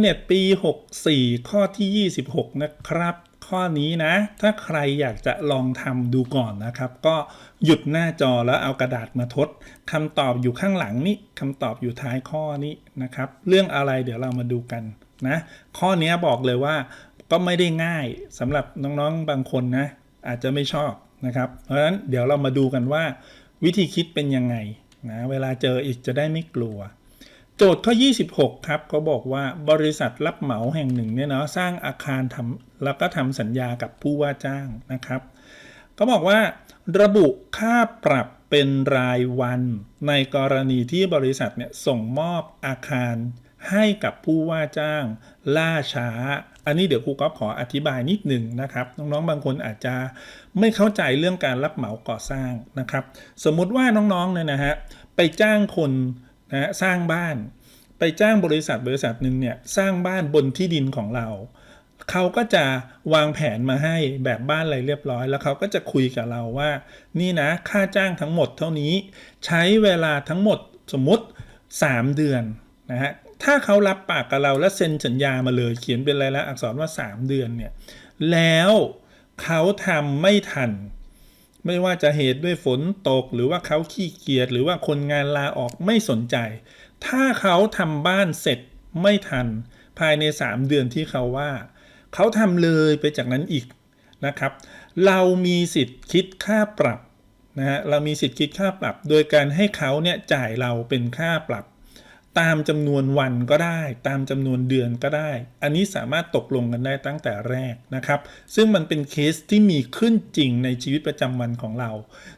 เน็ตปี 64 ข้อที่ 26 นะครับ ข้อนี้นะ ถ้าใครอยากจะลองทำดูก่อนนะครับ ก็หยุดหน้าจอแล้วเอากระดาษมาทดคำตอบอยู่ข้างหลังนี้คำตอบอยู่ท้ายข้อนี้นะครับ เรื่องอะไรเดี๋ยวเรามาดูกันนะ ข้อนี้บอกเลยว่าก็ไม่ได้ง่ายสำหรับน้องๆบางคนนะ อาจจะไม่ชอบนะครับ เพราะฉะนั้นเดี๋ยวเรามาดูกันว่า วิธีคิดเป็นยังไงนะเวลาเจออีกจะได้ไม่กลัว โจทย์ข้อ 26 ครับเขาบอกว่าบริษัทรับเหมาแห่งหนึ่งเนี่ยเนาะสร้างอาคารทำแล้วก็ทำสัญญากับผู้ว่าจ้างนะครับก็บอกว่า ระบุค่าปรับเป็นรายวัน ในกรณีที่บริษัทเนี่ยส่งมอบอาคารให้กับผู้ว่าจ้าง ล่าช้า อันนี้เดี๋ยวครูก๊อฟขออธิบายนิดหนึ่งนะครับ น้องๆบางคนอาจจะไม่เข้าใจเรื่องการรับเหมาก่อสร้างนะครับ สมมุติว่าน้องๆเนี่ยนะฮะไปจ้างคน นะฮะสร้างบ้านไปจ้างบริษัทบริษัทหนึ่งเนี่ยสร้างบ้านบนที่ดินของเรา เขาก็จะวางแผนมาให้แบบบ้านอะไรเรียบร้อย แล้วเขาก็จะคุยกับเราว่า นี่นะค่าจ้างทั้งหมดเท่านี้ใช้เวลาทั้งหมดสมมติ 3 เดือนนะฮะถ้าเขารับปากกับเราและเซ็นสัญญามาเลยเขียนเป็นลายลักษณ์อักษรว่า 3 เดือนเนี่ยแล้วเขาทำไม่ทัน ไม่ว่าจะเหตุด้วยฝนตก หรือว่าเขาขี้เกียจหรือว่าคนงานลาออกไม่สนใจ ถ้าเขาทำบ้านเสร็จไม่ทัน ภายใน 3 เดือนที่เขาว่า เขาทำเลยไปจากนั้นอีกนะครับ เรามีสิทธิ์คิดค่าปรับนะฮะเรามีสิทธิ์คิดค่าปรับ โดยการให้เขาเนี่ยจ่ายเราเป็นค่าปรับ ตามจำนวนวันก็ได้ ตามจำนวนเดือนก็ได้ อันนี้สามารถตกลงกันได้ตั้งแต่แรกนะครับ ซึ่งมันเป็นเคสที่มีขึ้นจริงในชีวิตประจำวันของเรา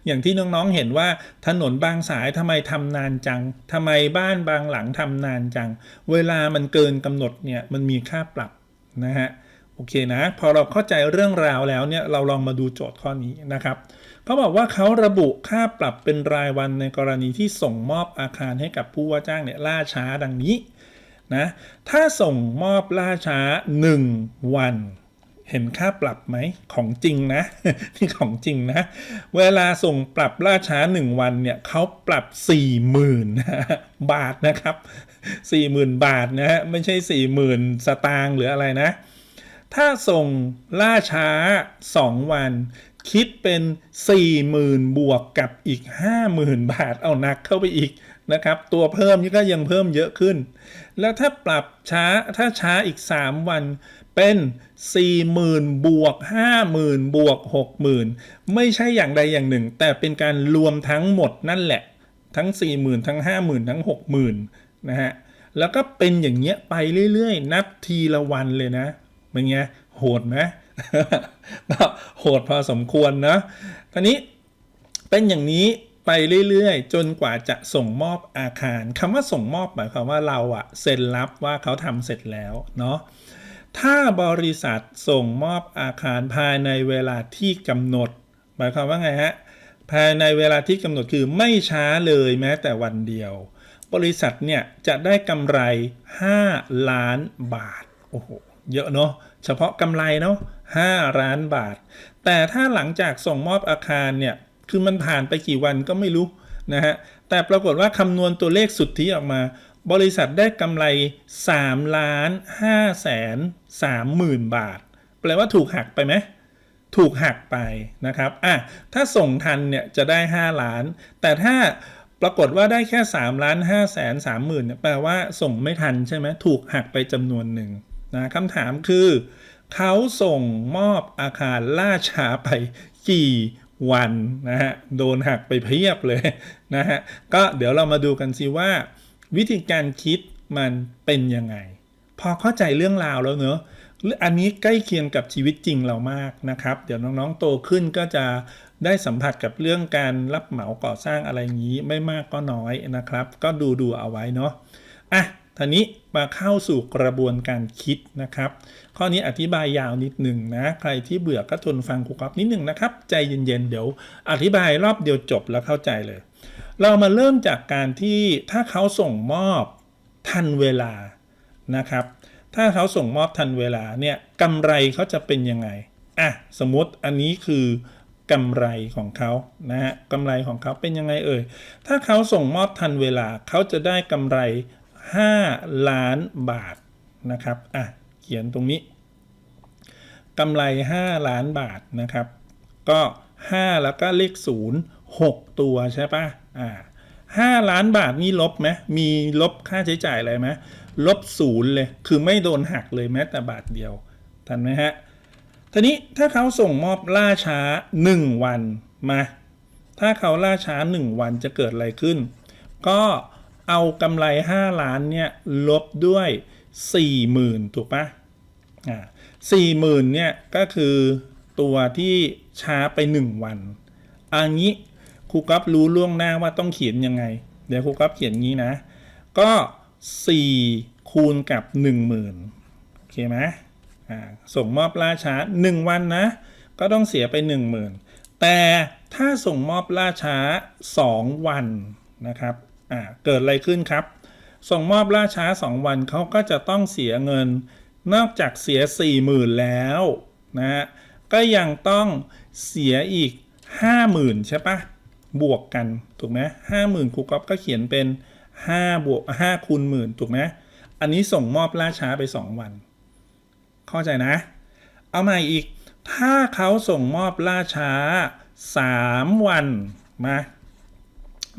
อย่างที่น้องๆเห็นว่าถนนบางสายทำไมทำนานจังทำไมบ้านบางหลังทำนานจัง เวลามันเกินกำหนดเนี่ยมันมีค่าปรับนะฮะโอเคนะ พอเราเข้าใจเรื่องราวแล้วเนี่ยเราลองมาดูโจทย์ข้อนี้นะครับ เขาบอกว่าเขาระบุค่าปรับเป็นรายวันในกรณีที่ส่งมอบอาคารให้กับผู้ว่าจ้างเนี่ยล่าช้าดังนี้นะถ้าส่งมอบล่าช้า 1 วัน เห็นค่าปรับไหมของจริงนะนี่ของจริงนะ เวลาส่งปรับล่าช้า 1 วันเนี่ยเขาปรับ 40,000นบาทนะครับ 40,000 บาทนะฮะไม่ใช่ 40,000 สตางค์หรืออะไรนะ ถ้าส่งล่าช้า 2 วัน คิดเป็น 40,000 บวกกับอีก 50,000 บาทเอาหนักเข้าไปอีกนะครับ ตัวเพิ่มนี่ก็ยังเพิ่มเยอะขึ้น แล้วถ้าปรับช้าถ้าช้าอีก 3 วันเป็น 40,000 บวก 50,000 บวก 60,000 ไม่ใช่อย่างใดอย่างหนึ่ง แต่เป็นการรวมทั้งหมดนั่นแหละ ทั้ง 40,000 ทั้ง 50,000 ทั้ง 60,000 นะฮะ แล้วก็เป็นอย่างเงี้ยไปเรื่อยๆ นับทีละวันเลยนะเป็นไงโหดไหม ก็โหดพอสมควรนะทีนี้เป็นอย่างนี้ไปเรื่อยๆ จนกว่าจะส่งมอบอาคารคำว่าส่งมอบหมายความว่าเราอะเซ็นรับว่าเขาทำเสร็จแล้วเนาะถ้าบริษัทส่งมอบอาคารภายในเวลาที่กำหนด หมายความว่าไงฮะภายในเวลาที่กำหนดคือไม่ช้าเลยแม้แต่วันเดียว บริษัทเนี่ยจะได้กำไร 5 ล้านบาทโอ้โห เยอะเนาะเฉพาะกำไรเนาะ5ล้านบาท แต่ถ้าหลังจากส่งมอบอาคารเนี่ยคือมันผ่านไปกี่วันก็ไม่รู้นะฮะแต่ปรากฏว่าคำนวณตัวเลขสุทธิออกมา บริษัทได้กำไร3ล้าน5แสน3หมื่นบาท แปลว่าถูกหักไปไหมถูกหักไปนะครับอะถ้าส่งทันเนี่ยจะได้ 5 ล้าน แต่ถ้าปรากฏว่าได้แค่3ล้าน5แสน3หมื่นเนี่ยแปลว่าส่งไม่ทันใช่ไหมถูกหักไปจำนวนหนึ่ง นะคำถามคือ เขาส่งมอบอาคารล่าช้าไปกี่วันนะฮะโดนหักไปเพียบเลยนะฮะก็เดี๋ยวเรามาดูกันสิว่า วิธีการคิดมันเป็นยังไง พอเข้าใจเรื่องราวแล้วเนอะอันนี้ใกล้เคียงกับชีวิตจริงเรามากนะครับ เดี๋ยวน้องๆโตขึ้นก็จะได้สัมผัสกับเรื่องการรับเหมาก่อสร้างอะไรอย่างนี้ไม่มากก็น้อยนะครับ ก็ดูดูเอาไว้เนาะอะ ทีนี้มาเข้าสู่กระบวนการคิดนะครับ ข้อนี้อธิบายยาวนิดหนึ่งนะ ใครที่เบื่อก็ทนฟังครูก๊อฟนิดหนึ่งนะครับ ใจเย็นๆ เดี๋ยว อธิบายรอบเดียวจบแล้วเข้าใจเลย เรามาเริ่มจากการที่ถ้าเขาส่งมอบทันเวลานะครับ ถ้าเขาส่งมอบทันเวลาเนี่ยกำไรเขาจะเป็นยังไงอะสมมติอันนี้คือกำไรของเขานะฮะกำไรของเขาเป็นยังไงเอ่ย ถ้าเขาส่งมอบทันเวลาเขาจะได้กำไร 5 ล้านบาทนะครับอะเขียนตรงนี้กำไร 5 ล้านบาทนะครับ ก็ 5 แล้วก็เลข 0 6 ตัวใช่ปะอ่า5ล้านบาทนี่ลบไหมมีลบค่าใช้จ่ายอะไรไหมลบศูนย์เลย คือไม่โดนหักเลยแม้แต่บาทเดียว ทันไหมฮะ ทีนี้ถ้าเขาส่งมอบล่าช้า 1 วันมา ถ้าเขาล่าช้า 1 วันจะเกิดอะไรขึ้น ก็ เอากำไร 5 ล้านเนี่ยลบด้วย 40,000 ถูกปะอ่า40,000เนี่ยก็คือตัวที่ช้าไป 1 วันอันนี้ครูก๊อฟรู้ล่วงหน้าว่าต้องเขียนยังไง เดี๋ยวครูก๊อฟเขียนงี้นะ ก็ 4 คูณกับ 10,000โอเคไหมอ่าส่งมอบล่าช้า 1 วันนะ ก็ต้องเสียไป 10,000 แต่ถ้าส่งมอบล่าช้า 2 วันนะครับ อ่าเกิดอะไรขึ้นครับ ส่งมอบล่าช้า 2 วันเขาก็จะต้องเสียเงิน นอกจากเสีย 40,000 แล้วนะฮะก็ยังต้องเสียอีก 50,000 ใช่ปะบวกกัน ถูกไหมห้าหมื่นครูก๊อฟก็เขียนเป็น5บวก5คูณหมื่นถูกไหมอันนี้ส่งมอบล่าช้าไป 2 วัน เข้าใจนะ เอาใหม่อีก ถ้าเขาส่งมอบล่าช้า 3 วันมา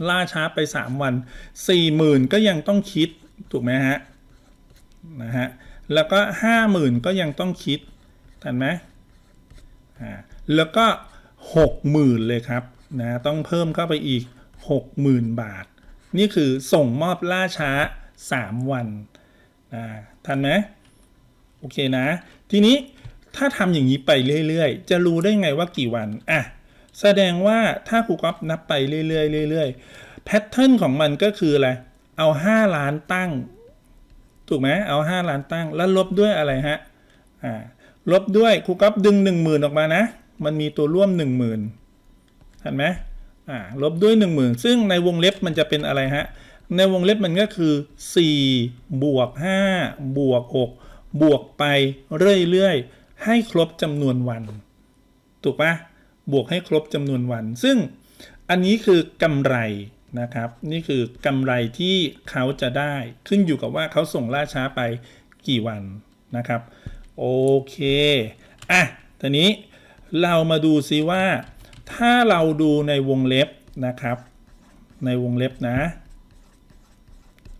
ล่าช้าไป 3 วัน 40,000 ก็ยังต้องคิดถูกไหมฮะนะฮะแล้วก็ 50,000 ก็ยังต้องคิดทันไหมอ่าแล้วก็ 60,000 เลยครับนะต้องเพิ่มเข้าไปอีก 60,000 บาท นี่คือส่งมอบล่าช้า 3 วันอ่าทันไหมโอเคนะ ทีนี้ถ้าทำอย่างนี้ไปเรื่อย ๆ จะรู้ได้ไงว่ากี่วันอะ แสดงว่าถ้าครูก๊อฟนับไปเรื่อยๆเรื่อยๆแพทเทิร์นของมันก็คืออะไร เอา 5 ล้านตั้ง ถูกไหมเอา 5 ล้านตั้ง แล้วลบด้วยอะไรฮะอ่าลบด้วยครูก๊อฟดึง 1 0,000 ออกมานะ มันมีตัวร่วม 1 0,000เห็นไหมอ่าลบด้วย 1 0,000 ซึ่งในวงเล็บมันจะเป็นอะไรฮะในวงเล็บมันก็คือ 4 บวก 5 บวก 6 บวกไปเรื่อยๆ ให้ครบจำนวนวัน ถูกปะ บวกให้ครบจำนวนวัน ซึ่งอันนี้คือกำไรนะครับ นี่คือกำไรที่เขาจะได้ขึ้นอยู่กับว่าเขาส่งล่าช้าไปกี่วันนะครับ โอเค อะทีนี้เรามาดูซิว่า ถ้าเราดูในวงเล็บนะครับ ในวงเล็บนะ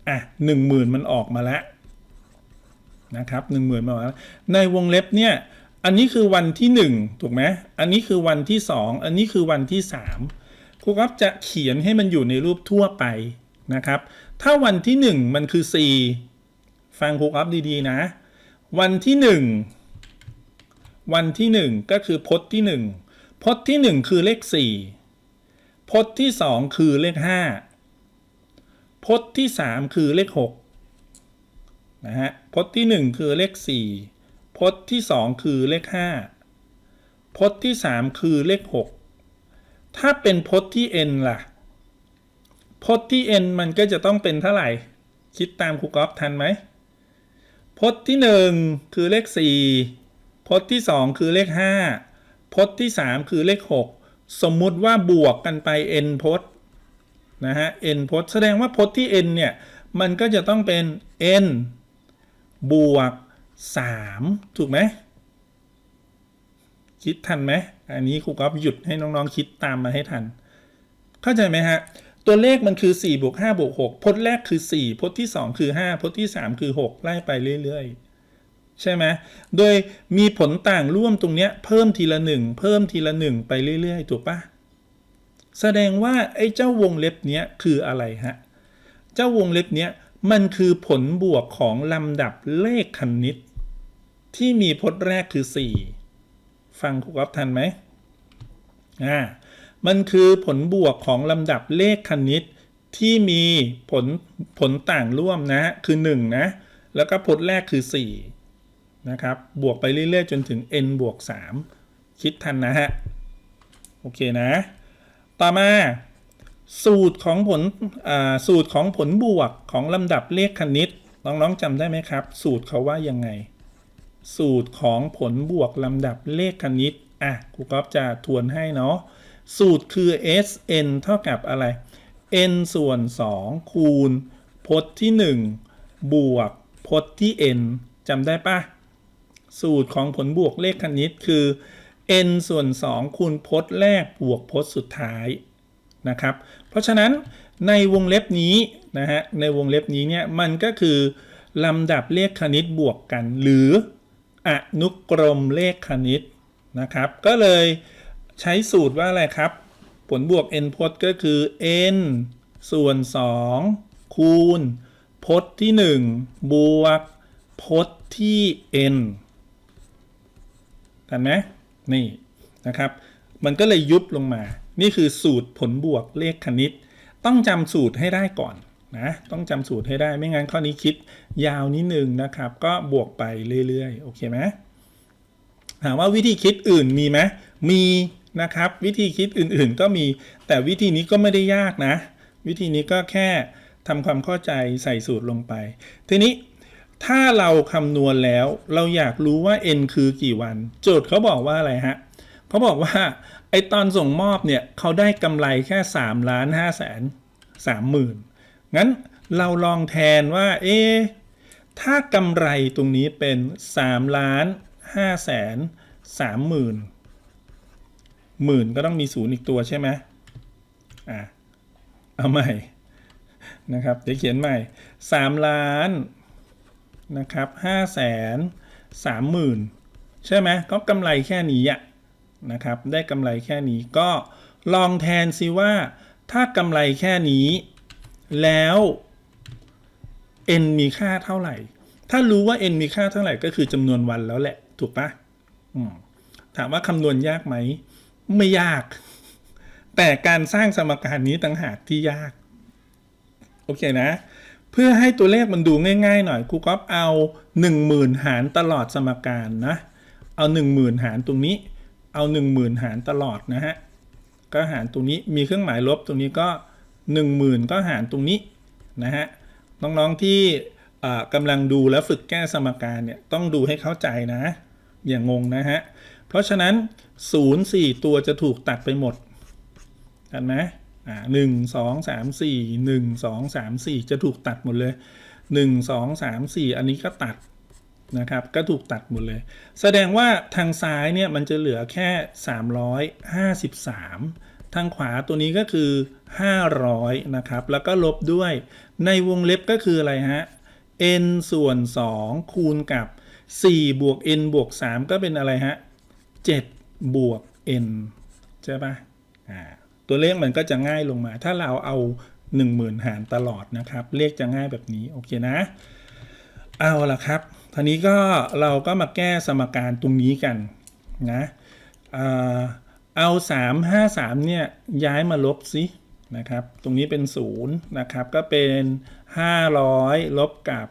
อะหนึ่งหมื่นมันออกมาแล้วนะครับหนึ่งหมื่นมาแล้วในวงเล็บเนี่ย อันนี้คือวันที่หนึ่งถูกไหมอันนี้คือวันที่สองอันนี้คือวันที่สามครูครับจะเขียนให้มันอยู่ในรูปทั่วไปนะครับ ถ้าวันที่หนึ่งมันคือสี่ฟังครูครับดีๆนะ วันที่หนึ่งวันที่หนึ่งก็คือพจน์ที่หนึ่งพจน์ที่หนึ่งคือเลขสี่พจน์ที่สองคือเลขห้าพจน์ที่ 3 คือเลข 6 นะฮะ พจน์ที่ 1 คือเลข 4 พจน์ที่ 2 คือเลข 5 พจน์ที่ 3 คือเลข 6 ถ้าเป็นพจน์ที่ n ล่ะ พจน์ที่ n มันก็จะต้องเป็นเท่าไหร่ คิดตามครูกอล์ฟทันไหม พจน์ที่ 1 คือเลข 4 พจน์ที่ 2 คือเลข 5 พจน์ที่ 3 คือเลข 6 สมมุติว่าบวกกันไป n พจน์นะฮะ n พจน์แสดงว่าพจน์ที่ n เนี่ย มันก็จะต้องเป็น n บวก 3 ถูกไหมคิดทันไหมอันนี้ครูก๊อฟหยุดให้น้องๆคิดตามมาให้ทัน เข้าใจไหมฮะ ตัวเลขมันคือ4บวก5บวก6พจน์แรกคือ 4พจน์ที่ 2 คือ 5พจน์ที่ 3 คือ 6 ไล่ไปเรื่อยๆ ใช่ไหมโดยมีผลต่างร่วมตรงเนี้ยเพิ่มทีละ 1 เพิ่มทีละ 1 ไปเรื่อยๆ ถูกปะแสดงว่าไอ้เจ้าวงเล็บเนี้ยคืออะไรฮะ เจ้าวงเล็บเนี้ยมันคือผลบวกของลำดับเลขคณิต ที่มีพจน์แรกคือ 4 ฟังครูก๊อฟทันไหมอ่ามันคือผลบวกของลำดับเลขคณิตที่มีผลผลต่างร่วมนะคือ 1 นะ แล้วก็พจน์แรกคือ 4 นะครับ บวกไปเรื่อย ๆ จนถึง n บวก 3 คิดทันนะฮะ โอเคนะ ต่อมาสูตรของผลสูตรของผลบวกของลำดับเลขคณิตน้องๆจำได้ไหมครับ สูตรเขาว่ายังไง สูตรของผลบวกลำดับเลขคณิต อะครูก๊อฟจะทวนให้เนาะ สูตรคือ sn เท่ากับอะไร n ส่วน 2 คูณ พจน์ที่ 1 บวก พจน์ที่ n จำได้ปะ สูตรของผลบวกเลขคณิตคือ n ส่วน 2 คูณพจน์แรกบวกพจน์สุดท้ายนะครับ เพราะฉะนั้นในวงเล็บนี้นะฮะ ในวงเล็บนี้เนี่ยมันก็คือลำดับเลขคณิตบวกกันหรือ อนุกรมเลขคณิตนะครับ ก็เลยใช้สูตรว่าอะไรครับ ผลบวก n พจน์ก็คือ n ส่วน 2 คูณ พจน์ที่ 1 บวก พจน์ที่ n กันไหมนี่นะครับ มันก็เลยยุบลงมา นี่คือสูตรผลบวกเลขคณิต ต้องจำสูตรให้ได้ก่อน นะต้องจำสูตรให้ได้ไม่งั้นข้อนี้คิดยาวนิดนึงนะครับ ก็บวกไปเรื่อยๆ โอเคไหมถามว่าวิธีคิดอื่นมีไหมมีนะครับ วิธีคิดอื่นๆก็มี แต่วิธีนี้ก็ไม่ได้ยากนะ วิธีนี้ก็แค่ทำความเข้าใจใส่สูตรลงไป ทีนี้ถ้าเราคำนวณแล้วเราอยากรู้ว่า n คือกี่วัน โจทย์เขาบอกว่าอะไรฮะเขาบอกว่าไอตอนส่งมอบเนี่ยเขาได้กำไรแค่3ล้าน5แสน3หมื่น งั้นเราลองแทนว่า เอ๊ถ้ากำไรตรงนี้เป็น3ล้าน5แสน3หมื่นหมื่นก็ต้องมีศูนย์อีกตัวใช่ไหมอะเอาใหม่นะครับเดี๋ยวเขียนใหม่ 3 ล้านนะครับห้าแสนสามหมื่นใช่ไหมก็กำไรแค่นี้อะนะครับ ได้กำไรแค่นี้ก็ลองแทนซิว่า ถ้ากำไรแค่นี้ แล้ว n มีค่าเท่าไหร่ ถ้ารู้ว่า n มีค่าเท่าไหร่ก็คือจำนวนวันแล้วแหละ ถูกปะถามว่าคำนวณยากไหม ไม่ยาก แต่การสร้างสมการนี้ต่างหากที่ยาก โอเคนะ เพื่อให้ตัวเลขมันดูง่าย ๆ หน่อยครูก๊อฟเอา 10,000 หารตลอดสมการนะ เอา 10,000 หารตรงนี้ เอา 10,000 หารตลอดนะฮะ ก็หารตรงนี้มีเครื่องหมายลบตรงนี้ก็ 10,000 ก็หารตรงนี้นะฮะน้องๆที่กำลังดูแล้วฝึกแก้สมการเนี่ยต้องดูให้เข้าใจนะ อย่างงงนะฮะ เพราะฉะนั้น 0 4 ตัวจะถูกตัดไปหมดเห็นไหมอ่าหนึ่งสองสามสี่หนึ่งสองสามสี่จะถูกตัดหมดเลยหนึ่งสองสามสี่อันนี้ก็ตัดนะครับ ก็ถูกตัดหมดเลย แสดงว่าทางซ้ายเนี่ยมันจะเหลือแค่353 ทางขวาตัวนี้ก็คือ 500 นะครับ แล้วก็ลบด้วย ในวงเล็บก็คืออะไรฮะ n ส่วน 2 คูณกับ 4 บวก n บวก 3 ก็เป็นอะไรฮะ 7 บวก n ใช่ปะอ่าตัวเลขมันก็จะง่ายลงมา ถ้าเราเอา 10,000 หารตลอดนะครับ เลขจะง่ายแบบนี้ โอเคนะ เอาละครับทีนี้ก็เราก็มาแก้สมการตรงนี้กันนะอ่อ เอา353เนี่ยย้ายมาลบสินะครับ ตรงนี้เป็น0นะครับก็เป็น 500 ลบกับ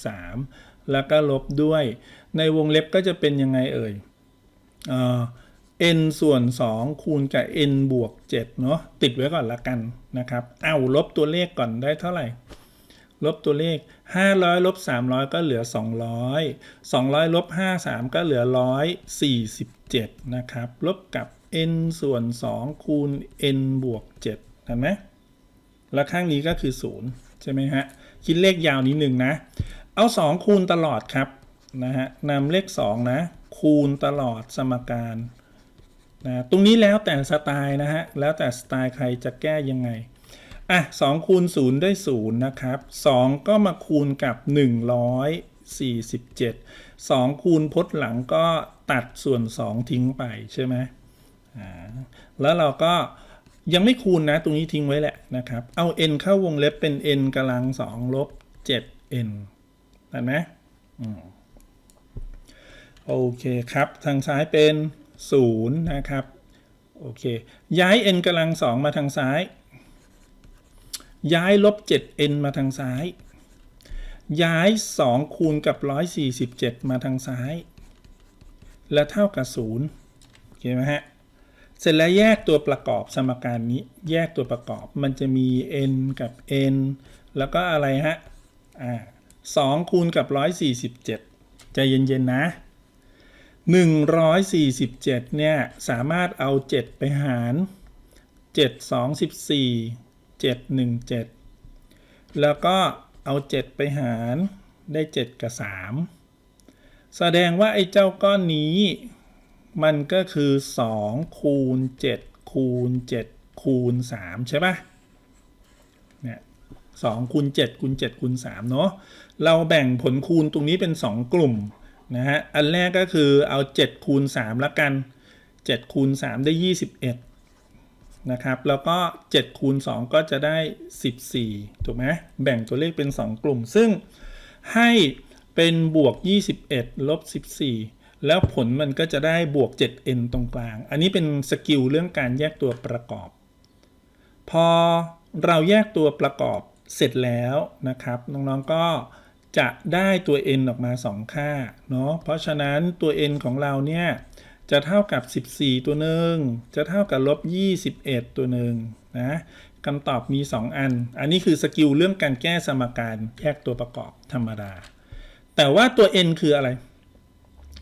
353 แล้วก็ลบด้วย ในวงเล็บก็จะเป็นยังไงเอ่ยเอ่อ n ส่วน 2 คูณกับ n บวก7เนาะติดไว้ก่อนละกันนะครับ เอาลบตัวเลขก่อนได้เท่าไหร่ ลบตัวเลข 500 ลบ 300 ก็เหลือ 200 200 ลบ 53 ก็เหลือ 7 นะครับ ลบกับ n ส่วน 2 คูณ n บวก7เห็นไหมแล้วข้างนี้ก็คือ 0 ใช่ไหมฮะ คิดเลขยาวนิดหนึ่งนะ เอา 2 คูณตลอดครับนะฮะนำเลข 2 นะ คูณตลอดสมการนะตรงนี้แล้วแต่สไตล์นะฮะ แล้วแต่สไตล์ใครจะแก้ยังไง อะ2คูณ0ได้0นะครับ 2 ก็มาคูณกับ 147 2 คูณพจน์หลังก็ตัดส่วน 2 ทิ้งไปใช่ไหมอ่าแล้วเราก็ยังไม่คูณนะ ตรงนี้ทิ้งไว้แหละนะครับ เอา n เข้าวงเล็บเป็น n กำลัง2ลบ 7n เห็นไหมอืมโอเคครับ ทางซ้ายเป็น 0 นะครับ โอเค ย้าย n กำลัง2มาทางซ้าย ย้ายลบ 7n มาทางซ้าย ย้าย 2 คูณกับ 147 มาทางซ้าย และเท่ากับ0โอเคไหมฮะ เสร็จแล้วแยกตัวประกอบสมการนี้ แยกตัวประกอบมันจะมี n กับ n แล้วก็อะไรฮะ อ่า2คูณกับ 147 ใจเย็นๆนะ 147 เนี่ย สามารถเอา 7 ไปหาร 7 2 14 7 1 7 แล้วก็ เอา 7 ไปหารได้ 7 กับ 3 แสดงว่าไอ้เจ้าก้อนนี้ มันก็คือ 2 คูณ 7 คูณ 7 คูณ 3 ใช่ปะเนี่ย2คูณ 7 คูณ 7 คูณ 3 เนาะเราแบ่งผลคูณตรงนี้เป็น 2 กลุ่มนะฮะ อันแรกก็คือเอา 7 คูณ 3 ละกัน 7 คูณ 3 ได้ 21 นะครับ แล้วก็7คูณ2ก็จะได้ 14 ถูกไหมแบ่งตัวเลขเป็น 2 กลุ่ม ซึ่งให้เป็นบวก 21 ลบ 14 แล้วผลมันก็จะได้บวก 7n ตรงกลาง อันนี้เป็นสกิลเรื่องการแยกตัวประกอบ พอเราแยกตัวประกอบเสร็จแล้วนะครับ น้องๆก็จะได้ตัว n ออกมา 2 ค่าเนาะเพราะฉะนั้นตัว n ของเราเนี่ย จะเท่ากับ 14 ตัวหนึ่งจะเท่ากับลบ21 ตัวหนึ่งนะคำตอบมี 2 อัน อันนี้คือสกิลเรื่องการแก้สมการแยกตัวประกอบธรรมดา แต่ว่าตัว n คืออะไร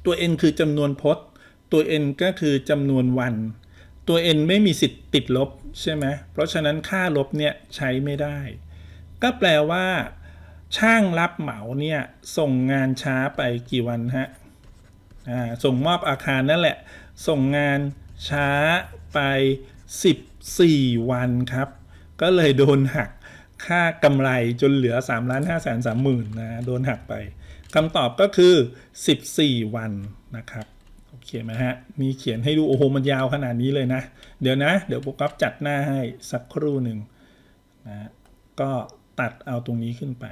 ตัว n คือจำนวนพจน์ ตัว n ก็คือจำนวนวัน ตัว n ไม่มีสิทธิ์ติดลบใช่ไหมเพราะฉะนั้นค่าลบเนี่ยใช้ไม่ได้ ก็แปลว่า ช่างรับเหมาเนี่ยส่งงานช้าไปกี่วันฮะ ส่งมอบอาคารนั่นแหละ ส่งงานช้าไป 14 วันครับ ก็เลยโดนหักค่ากำไรจนเหลือ3ล้าน5แสน3หมื่นนะโดนหักไปคำตอบก็คือ 14 วันนะครับโอเคไหมฮะมีเขียนให้ดูโอ้โหมันยาวขนาดนี้เลยนะ เดี๋ยวนะ เดี๋ยวโปรกรับจัดหน้าให้สักครู่หนึ่งนะก็ตัดเอาตรงนี้ขึ้นไป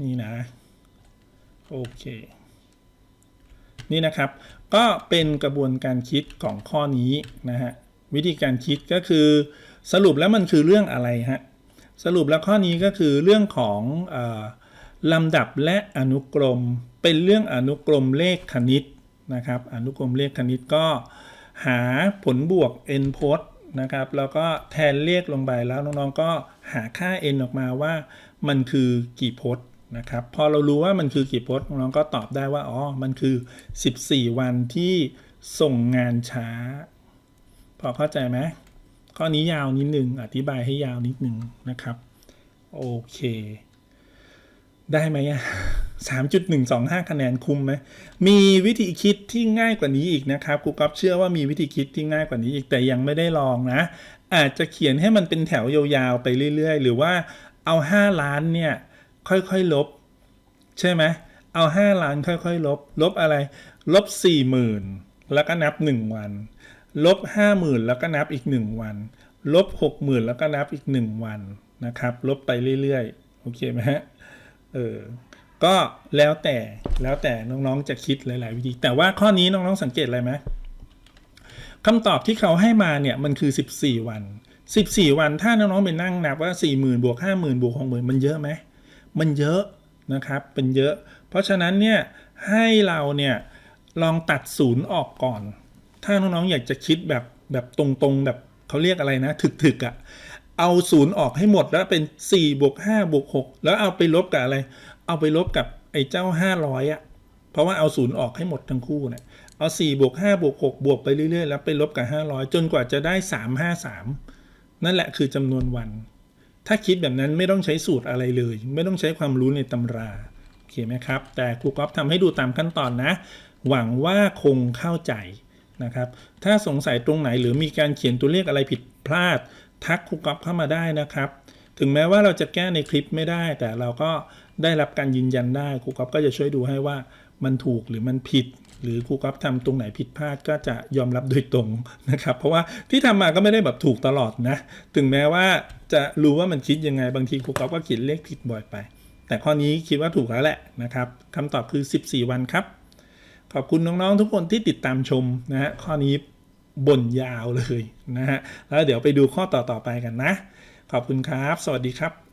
นี่นะ โอเค นี่นะครับ ก็เป็นกระบวนการคิดของข้อนี้นะฮะ วิธีการคิดก็คือสรุปแล้วมันคือเรื่องอะไรฮะ สรุปแล้วข้อนี้ก็คือเรื่องของอลำดับและอนุกรม เป็นเรื่องอนุกรมเลขคณิตนะครับ อนุกรมเลขคณิตก็หาผลบวก n พจน์นะครับ แล้วก็แทนเลขลงไปแล้วน้องๆก็หาค่า n ออกมาว่ามันคือกี่พจน์ นะครับ พอเรารู้ว่ามันคือกี่พจน์น้องๆก็ตอบได้ว่า อ๋อ มันคือ 14 วันที่ส่งงานช้า พอเข้าใจไหมข้อนี้ยาวนิดนึง อธิบายให้ยาวนิดนึงนะครับ โอเค ได้ไหมอะสามจุดหนึ่งสองห้าคะแนนคุ้มไหมมีวิธีคิดที่ง่ายกว่านี้อีกนะครับครูก๊อฟเชื่อว่ามีวิธีคิดที่ง่ายกว่านี้อีกแต่ยังไม่ได้ลองนะ อาจจะเขียนให้มันเป็นแถวยาวๆไปเรื่อย ๆ หรือว่าเอา 5 ล้านเนี่ย ค่อยๆลบ ใช่ไหมเอา 5 ล้านค่อยๆ ลบ ลบอะไร ลบ 40,000 แล้วก็นับ 1 วัน ลบ 50,000 แล้วก็นับอีก 1 วัน ลบ 60,000 แล้วก็นับอีก 1 วันนะครับ ลบไปเรื่อยๆ โอเคไหมฮะ เออ ก็แล้วแต่แล้วแต่น้องๆจะคิดหลาย ๆ วิธี แต่ว่าข้อนี้น้องๆสังเกตอะไรไหมคำตอบที่เขาให้มาเนี่ยมันคือ 14 วัน 14 วันถ้าน้องๆไปนั่งนับว่า 40,000บวก50,000บวก60,000มันเยอะไหม มันเยอะนะครับเป็นเยอะ เพราะฉะนั้นเนี่ยให้เราเนี่ยลองตัดศูนย์ออกก่อน ถ้าน้องๆอยากจะคิดแบบแบบตรงๆ แบบเขาเรียกอะไรนะ ถึกๆอะ่ะเอาศูนย์ออกให้หมดแล้วเป็น4บวก5บวก6แล้วเอาไปลบกับอะไร เอาไปลบกับไอ้เจ้า 500อะ่ะเพราะว่าเอาศูนย์ออกให้หมดทั้งคู่เนี่ยเอา4บวก5บวก6บวกไปเรื่อยๆ แล้วไปลบกับ 500 จนกว่าจะได้ 353 นั่นแหละคือจำนวนวัน ถ้าคิดแบบนั้นไม่ต้องใช้สูตรอะไรเลย ไม่ต้องใช้ความรู้ในตำราโอเคไหมครับ แต่ครูก๊อฟทำให้ดูตามขั้นตอนนะ หวังว่าคงเข้าใจนะครับ ถ้าสงสัยตรงไหนหรือมีการเขียนตัวเลขอะไรผิดพลาด ทักครูก๊อฟเข้ามาได้นะครับ ถึงแม้ว่าเราจะแก้ในคลิปไม่ได้ แต่เราก็ ได้รับการยืนยันได้ครูก๊อฟก็จะช่วยดูให้ว่ามันถูกหรือมันผิด หรือครูก๊อฟทำตรงไหนผิดพลาดก็จะยอมรับโดยตรงนะครับ เพราะว่าที่ทำมาก็ไม่ได้แบบถูกตลอดนะ ถึงแม้ว่าจะรู้ว่ามันคิดยังไงบางทีครูก๊อฟก็เขียนเลขผิดบ่อยไป แต่ข้อนี้คิดว่าถูกแล้วแหละนะครับคำตอบคือ 14 วันครับ ขอบคุณน้องๆทุกคนที่ติดตามชมนะฮะข้อนี้บ่นยาวเลยนะฮะแล้วเดี๋ยวไปดูข้อต่อๆไปกันนะ ขอบคุณครับ สวัสดีครับ